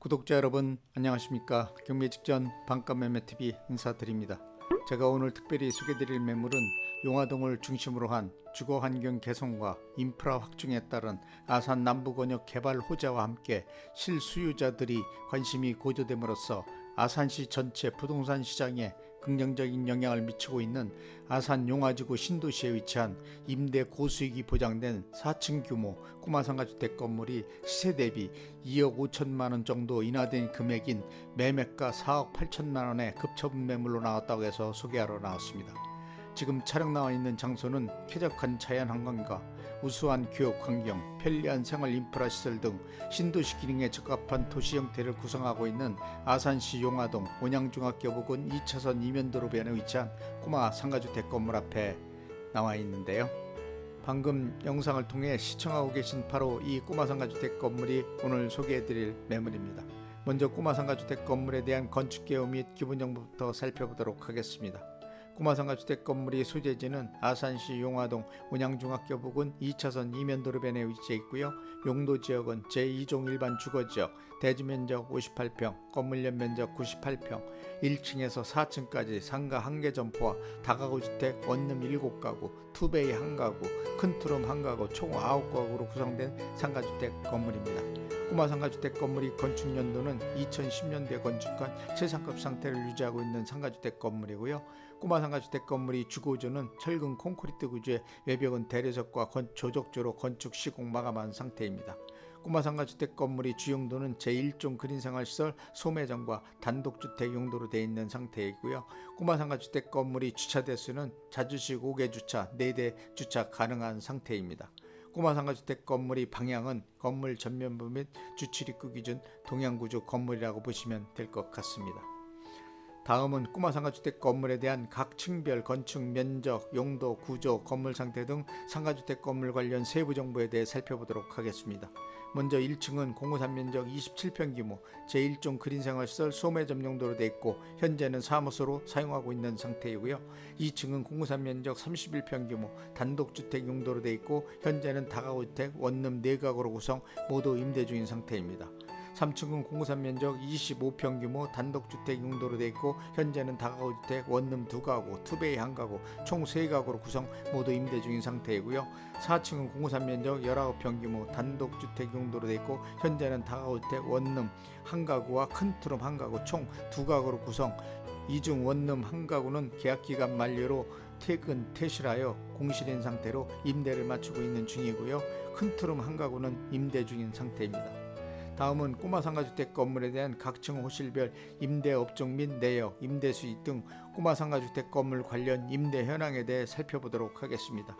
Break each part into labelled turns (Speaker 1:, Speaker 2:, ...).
Speaker 1: 구독자 여러분 안녕하십니까 경매 직전 반값 매매 TV 인사드립니다. 제가 오늘 특별히 소개드릴 매물은 용화동을 중심으로 한 주거 환경 개선과 인프라 확충에 따른 아산 남부권역 개발 호재와 함께 실수요자들이 관심이 고조됨으로써 아산시 전체 부동산 시장에 긍정적인 영향을 미치고 있는 아산 용화지구 신도시에 위치한 임대 고수익이 보장된 4층 규모 꼬마상가 주택 건물이 시세 대비 2억 5천만 원 정도 인하된 금액인 매매가 4억 8천만 원의 급처분 매물로 나왔다고 해서 소개하러 나왔습니다. 지금 촬영 나와 있는 장소는 쾌적한 자연 환경과 우수한 교육 환경, 편리한 생활 인프라 시설 등 신도시 기능에 적합한 도시 형태를 구성하고 있는 아산시 용화동 원양중학교 부근 2차선 이면도로 변에 위치한 꼬마 상가주택 건물 앞에 나와 있는데요. 방금 영상을 통해 시청하고 계신 바로 이 꼬마 상가주택 건물이 오늘 소개해드릴 매물입니다. 먼저 꼬마 상가주택 건물에 대한 건축 개요 및 기본 정보부터 살펴보도록 하겠습니다. 꼬마상가 주택 건물이 소재지는 아산시 용화동 운양중학교 부근 2차선 이면도로변에 위치해 있고요. 용도 지역은 제2종 일반 주거지역, 대지면적 58평, 건물 연면적 98평, 1층에서 4층까지 상가 1개 점포와 다가구 주택 원룸 7가구, 투베이 1가구, 큰 투룸 1가구 총 9가구로 구성된 상가주택 건물입니다. 꼬마 상가주택 건물이 건축 연도는 2010년대 건축한 최상급 상태를 유지하고 있는 상가주택 건물이고요. 꼬마 상가주택 건물이 주거조는 철근 콘크리트 구조의 외벽은 대리석과 건, 조적조로 건축 시공 마감한 상태입니다. 꼬마 상가주택 건물이 주용도는 제1종 그린생활시설 소매점과 단독주택 용도로 되어 있는 상태이고요. 꼬마 상가주택 건물이 주차 대수는 자주식 5개 주차, 4대 주차 가능한 상태입니다. 꼬마 상가주택 건물이 방향은 건물 전면부 및 주출입구 기준 동양구조 건물이라고 보시면 될 것 같습니다. 다음은 꼬마 상가주택 건물에 대한 각 층별 건축 면적, 용도, 구조, 건물 상태 등 상가주택 건물 관련 세부 정보에 대해 살펴보도록 하겠습니다. 먼저 1층은 공호산 면적 27평 규모 제1종 그린생활시설 소매 점 용도로 되어 있고 현재는 사무소로 사용하고 있는 상태이고요. 2층은 공호산 면적 31평 규모 단독주택 용도로 되어 있고 현재는 다가구주택 원룸 4가구로 구성 모두 임대 중인 상태입니다. 3층은 공구산 면적 25평 규모 단독주택 용도로 되어 있고 현재는 다가구주택 원룸 2가구, 투베이 1가구, 총 3가구로 구성 모두 임대 중인 상태이고요. 4층은 공구산 면적 19평 규모 단독주택 용도로 되어 있고 현재는 다가구주택 원룸 1가구와 큰 투룸 1가구 총 2가구로 구성 이중 원룸 1가구는 계약 기간 만료로 퇴근, 퇴실하여 공실인 상태로 임대를 마치고 있는 중이고요. 큰 투룸 1가구는 임대 중인 상태입니다. 다음은 꼬마 상가주택 건물에 대한 각층 호실별 임대 업종 및 내역, 임대 수익 등 꼬마 상가주택 건물 관련 임대 현황에 대해 살펴보도록 하겠습니다.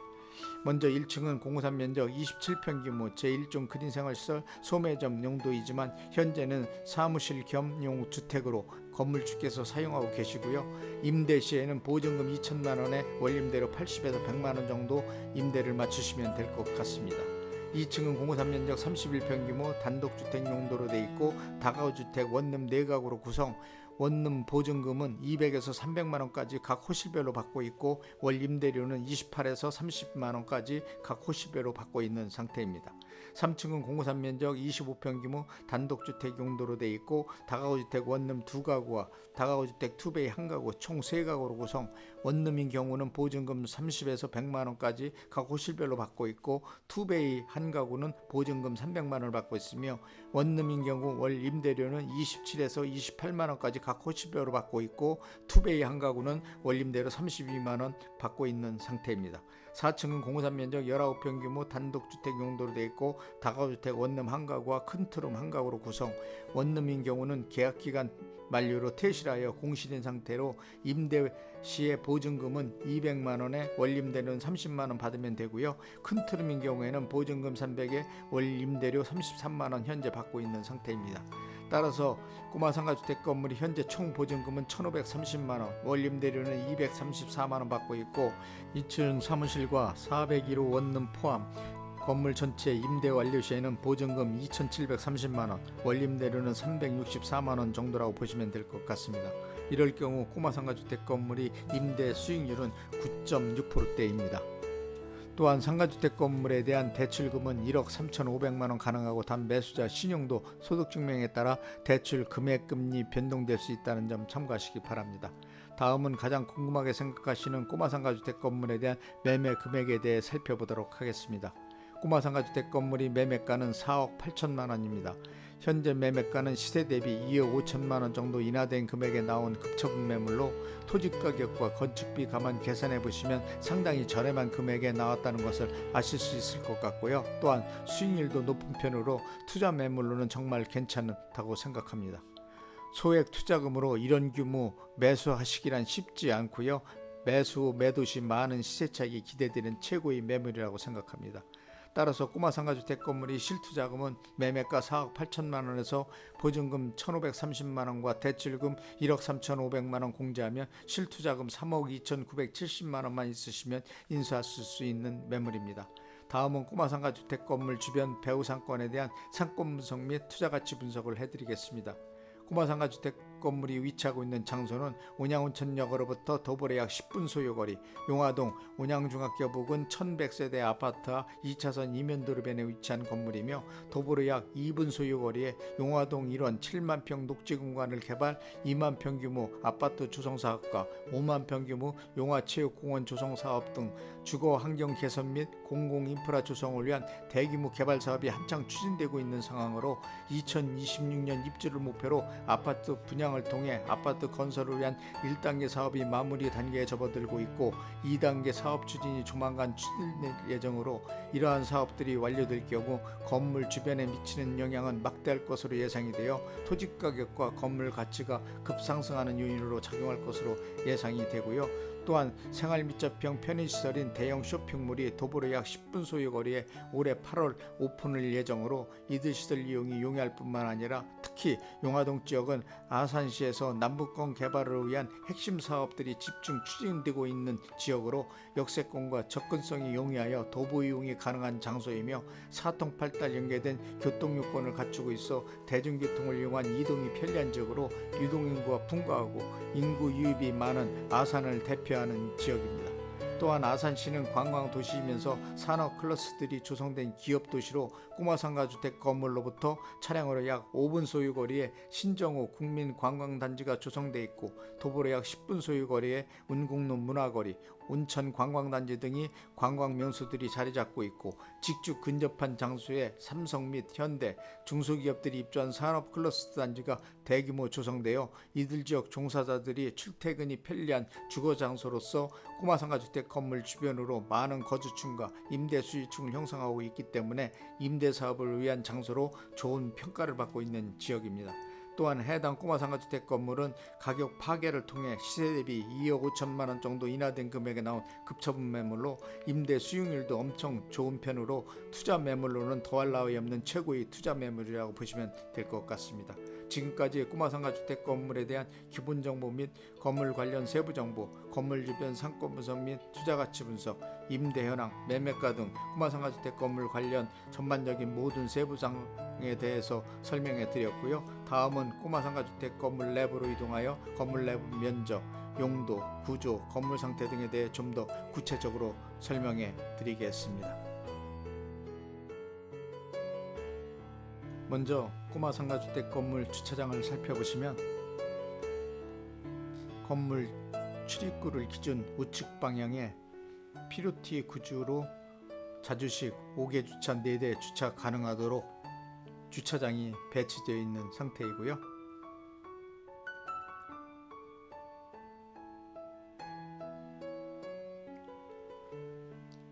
Speaker 1: 먼저 1층은 공구산 면적 27평 규모 제1종 그린생활시설 소매점 용도이지만 현재는 사무실 겸용 주택으로 건물주께서 사용하고 계시고요. 임대 시에는 보증금 2천만 원에 원림대로 80에서 100만 원 정도 임대를 맞추시면 될 것 같습니다. 2층은 공호산 면적 31평 규모 단독주택 용도로 돼 있고 다가구주택 원룸 4가구로 구성 원룸 보증금은 200에서 300만 원까지 각 호실별로 받고 있고 월 임대료는 28에서 30만 원까지 각 호실별로 받고 있는 상태입니다. 3층은 공호산 면적 25평 규모 단독주택 용도로 돼 있고 다가구주택 원룸 2가구와 다가구주택 투베이 1가구 총 3가구로 구성 원룸인 경우는 보증금 30에서 100만 원까지 각 호실별로 받고 있고 투베이 1가구는 보증금 300만 원을 받고 있으며 원룸인 경우 월 임대료는 27에서 28만 원까지 각 호실별로 받고 있고 투베이 한 가구는 원림대로 32만 원 받고 있는 상태입니다. 4층은 공호산 면적 19평 규모 단독주택 용도로 되어 있고 다가구주택 원룸 한 가구와 큰 트룸 한 가구로 구성. 원룸인 경우는 계약 기간 만료로 퇴실하여 공실인 상태로 임대 시의 보증금은 200만 원에 원임대료는 30만 원 받으면 되고요. 큰 트름인 경우에는 보증금 300에 원임대료 33만 원 현재 받고 있는 상태입니다. 따라서 꼬마 상가주택 건물이 현재 총 보증금은 1,530만 원, 원임대료는 234만 원 받고 있고 2층 사무실과 401호 원룸 포함 건물 전체 임대 완료 시에는 보증금 2,730만 원, 원임대료는 364만 원 정도라고 보시면 될 것 같습니다. 이럴 경우 꼬마 상가 주택 건물이 임대 수익률은 9.6%대입니다. 또한 상가주택 건물에 대한 대출금은 1억 3,500만 원 가능하고 단 매수자 신용도 소득 증명에 따라 대출 금액 금리 변동될 수 있다는 점 참고하시기 바랍니다. 다음은 가장 궁금하게 생각하시는 꼬마 상가주택 건물에 대한 매매 금액에 대해 살펴보도록 하겠습니다. 꼬마 상가주택 건물이 매매가는 4억 8천만 원입니다. 현재 매매가는 시세 대비 2억 5천만 원 정도 인하된 금액에 나온 급처분 매물로 토지 가격과 건축비 감안 계산해 보시면 상당히 저렴한 금액에 나왔다는 것을 아실 수 있을 것 같고요. 또한 수익률도 높은 편으로 투자 매물로는 정말 괜찮다고 생각합니다. 소액 투자금으로 이런 규모 매수하시기란 쉽지 않고요. 매수 매도 시 많은 시세 차익이 기대되는 최고의 매물이라고 생각합니다. 따라서 꼬마 상가주택 건물이 실투 자금은 매매가 4억 8천만 원에서 보증금 1,530만 원과 대출금 1억 3,500만 원 공제하면 실투 자금 3억 2,970만 원만 있으시면 인수하실 수 있는 매물입니다. 다음은 꼬마 상가 주택 건물 주변 배후 상권에 대한 상권 분석 및 투자 가치 분석을 해드리겠습니다. 꼬마 상가 주택 건물이 위치하고 있는 장소는 온양온천역으로부터 도보로 약 10분 소요거리 용화동 온양중학교 부근 1100세대 아파트와 2차선 이면도로변에 위치한 건물이며 도보로 약 2분 소요거리에 용화동 1원 7만 평 녹지 공간을 개발 2만 평 규모 아파트 조성 사업과 5만 평 규모 용화체육공원 조성 사업 등 주거 환경 개선 및 공공 인프라 조성을 위한 대규모 개발 사업이 한창 추진되고 있는 상황으로 2026년 입주를 목표로 아파트 분양을 통해 아파트 건설을 위한 1단계 사업이 마무리 단계에 접어들고 있고 2단계 사업 추진이 조만간 추진될 예정으로 이러한 사업들이 완료될 경우 건물 주변에 미치는 영향은 막대할 것으로 예상이 되어 토지 가격과 건물 가치가 급상승하는 요인으로 작용할 것으로 예상이 되고요. 또한 생활密접형 편의시설인 대형 쇼핑몰이 도보로 약 10분 소요 거리에 올해 8월 오픈을 예정으로 이들 시설 이용이 용이할 뿐만 아니라 특히 용화동 지역은 아산시에서 남북권 개발을 위한 핵심 사업들이 집중 추진되고 있는 지역으로 역세권과 접근성이 용이하여 도보 이용이 가능한 장소이며 사통팔달 연계된 교통요건을 갖추고 있어 대중교통을 이용한 이동이 편리한 지역으로 유동인구가 풍부하고 인구 유입이 많은 아산을 대표하는 지역입니다. 또한 아산시는 관광 도시이면서 산업 클러스들이 조성된 기업 도시로 꼬마 상가 주택 건물로부터 차량으로 약 5분 소유 거리에 신정호 국민 관광 단지가 조성돼 있고 도보로 약 10분 소유 거리에 운국로 문화거리, 온천 관광단지 등이 관광 명소들이 자리 잡고 있고 직주 근접한 장소에 삼성 및 현대 중소기업들이 입주한 산업 클러스터 단지가 대규모 조성되어 이들 지역 종사자들이 출퇴근이 편리한 주거 장소로서 꼬마 상가주택 건물 주변으로 많은 거주층과 임대 수익층을 형성하고 있기 때문에 임대 사업을 위한 장소로 좋은 평가를 받고 있는 지역입니다. 또한 해당 꼬마 상가주택 건물은 가격 파괴를 통해 시세 대비 2억 5천만 원 정도 인하된 금액에 나온 급처분 매물로 임대 수익률도 엄청 좋은 편으로 투자 매물로는 더할 나위 없는 최고의 투자 매물이라고 보시면 될 것 같습니다. 지금까지 꼬마 상가주택 건물에 대한 기본 정보 및 건물 관련 세부 정보, 건물 주변 상권 분석 및 투자 가치 분석, 임대 현황, 매매가 등 꼬마 상가주택 건물 관련 전반적인 모든 세부 사항에 대해서 설명해 드렸고요. 다음은 꼬마 상가주택 건물 내부로 이동하여 건물 내부 면적, 용도, 구조, 건물 상태 등에 대해 좀 더 구체적으로 설명해 드리겠습니다. 먼저 꼬마 상가주택 건물 주차장을 살펴보시면 건물 출입구를 기준 우측 방향에 피로티 구조로 자주식 5개 주차 4대 주차 가능하도록 주차장이 배치되어 있는 상태이고요.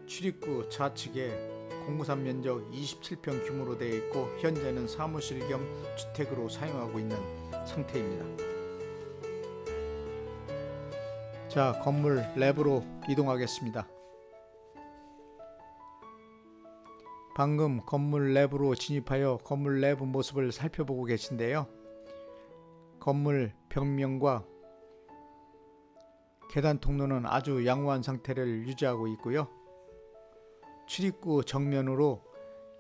Speaker 1: 출입구 좌측에 공구산 면적 27평 규모로 되어 있고 현재는 사무실 겸 주택으로 사용하고 있는 상태입니다. 자, 건물 내부로 이동하겠습니다. 방금 건물 내부로 진입하여 건물 내부 모습을 살펴보고 계신데요. 건물 벽면과 계단 통로는 아주 양호한 상태를 유지하고 있고요. 출입구 정면으로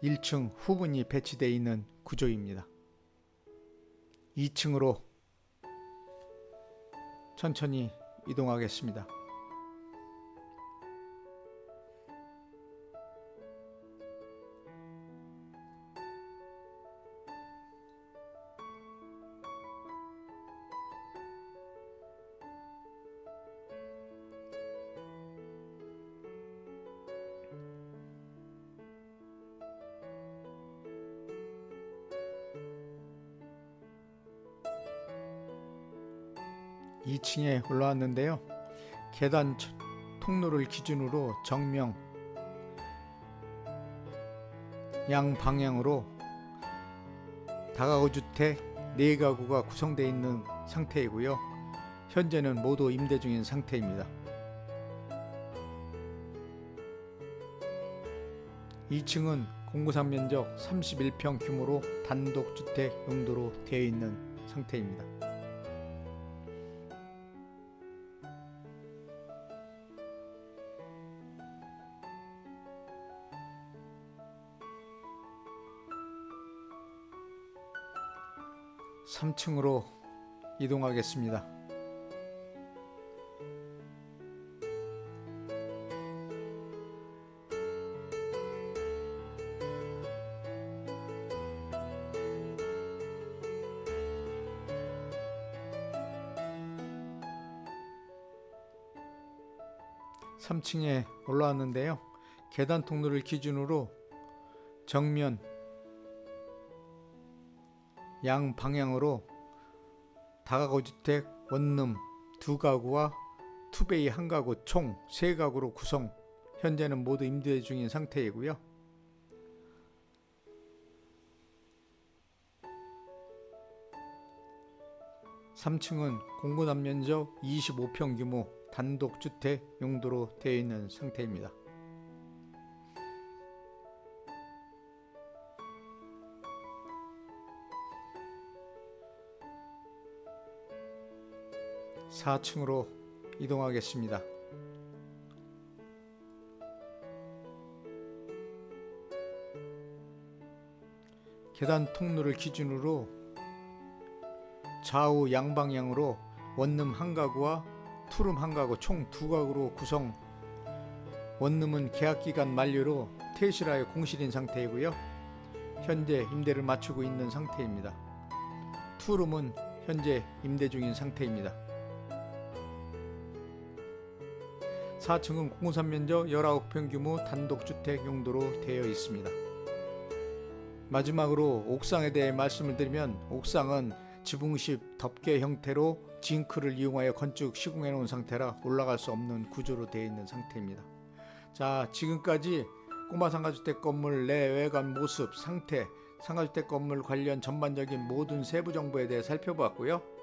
Speaker 1: 1층 후분이 배치되어 있는 구조입니다. 2층으로 천천히 이동하겠습니다. 2층에 올라왔는데요. 계단 저- 통로를 기준으로 정명 양 방향으로 다가구 주택 4가구가 구성되어 있는 상태이고요. 현재는 모두 임대 중인 상태입니다. 2층은 공구상 면적 31평 규모로 단독 주택 용도로 되어 있는 상태입니다. 삼층으로 이동하겠습니다. 삼층에 올라왔는데요. 계단 통로를 기준으로 정면 양 방향으로 다가구 주택 원룸 두 가구와 투베이 한 가구 총 세 가구로 구성. 현재는 모두 임대 중인 상태이고요. 삼층은 공고단 면적 25평 규모 단독 주택 용도로 되어 있는 상태입니다. 사층으로 이동하겠습니다. 계단 통로를 기준으로 좌우 양방향으로 원룸 한 가구와 투룸 한 가구 총 두 가구로 구성. 원룸은 계약 기간 만료로 퇴실하여 공실인 상태이고요. 현재 임대를 마치고 있는 상태입니다. 투룸은 현재 임대 중인 상태입니다. 4층은 공산 면적 19평 규모 단독주택 용도로 되어 있습니다. 마지막으로 옥상에 대해 말씀을 드리면 옥상은 지붕식 덮개 형태로 징크를 이용하여 건축 시공해 놓은 상태라 올라갈 수 없는 구조로 되어 있는 상태입니다. 자, 지금까지 꼬마 상가주택 건물 내 외관 모습, 상태, 상가주택 건물 관련 전반적인 모든 세부 정보에 대해 살펴보았고요.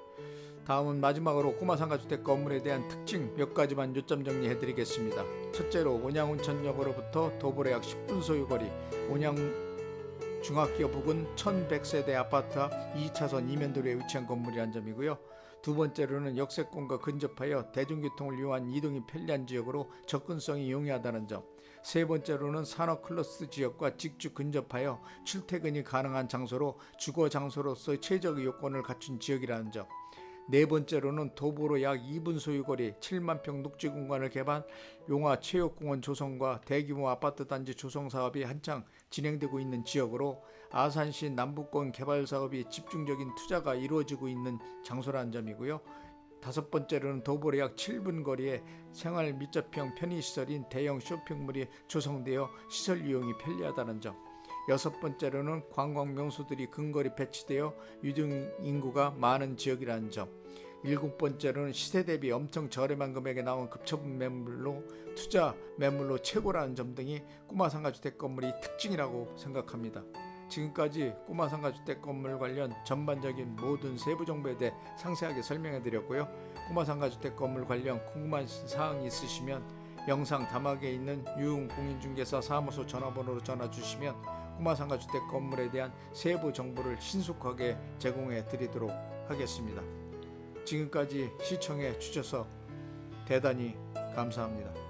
Speaker 1: 다음은 마지막으로 꼬마 상가주택 건물에 대한 특징 몇 가지만 요점 정리해 드리겠습니다. 첫째로 온양운천역으로부터 도보로 약 10분 소요거리 온양 중학교 부근 1100세대 아파트 앞 2차선 이면도로에 위치한 건물이란 점이고요. 두 번째로는 역세권과 근접하여 대중교통을 이용한 이동이 편리한 지역으로 접근성이 용이하다는 점. 세 번째로는 산업 클러스 지역과 직주 근접하여 출퇴근이 가능한 장소로 주거 장소로서의 최적의 요건을 갖춘 지역이라는 점. 네 번째로는 도보로 약 2분 소유거리 7만 평 녹지 공간을 개발, 용화 체육공원 조성과 대규모 아파트 단지 조성 사업이 한창 진행되고 있는 지역으로 아산시 남부권 개발 사업이 집중적인 투자가 이루어지고 있는 장소라는 점이고요. 다섯 번째로는 도보로 약 7분 거리에 생활 밀접형 편의시설인 대형 쇼핑몰이 조성되어 시설 이용이 편리하다는 점. 여섯 번째로는 관광 명소들이 근거리 배치되어 유동 인구가 많은 지역이라는 점. 일곱 번째로는 시세 대비 엄청 저렴한 금액에 나온 급처분 매물로 투자 매물로 최고라는 점 등이 꼬마 상가 주택 건물의 특징이라고 생각합니다. 지금까지 꼬마 상가 주택 건물 관련 전반적인 모든 세부 정보에 대해 상세하게 설명해 드렸고요. 꼬마 상가 주택 건물 관련 궁금한 사항이 있으시면 영상 다막에 있는 유흥 공인중개사 사무소 전화번호로 전화 주시면 꼬마 상가 주택 건물에 대한 세부 정보를 신속하게 제공해 드리도록 하겠습니다. 지금까지 시청해 주셔서 대단히 감사합니다.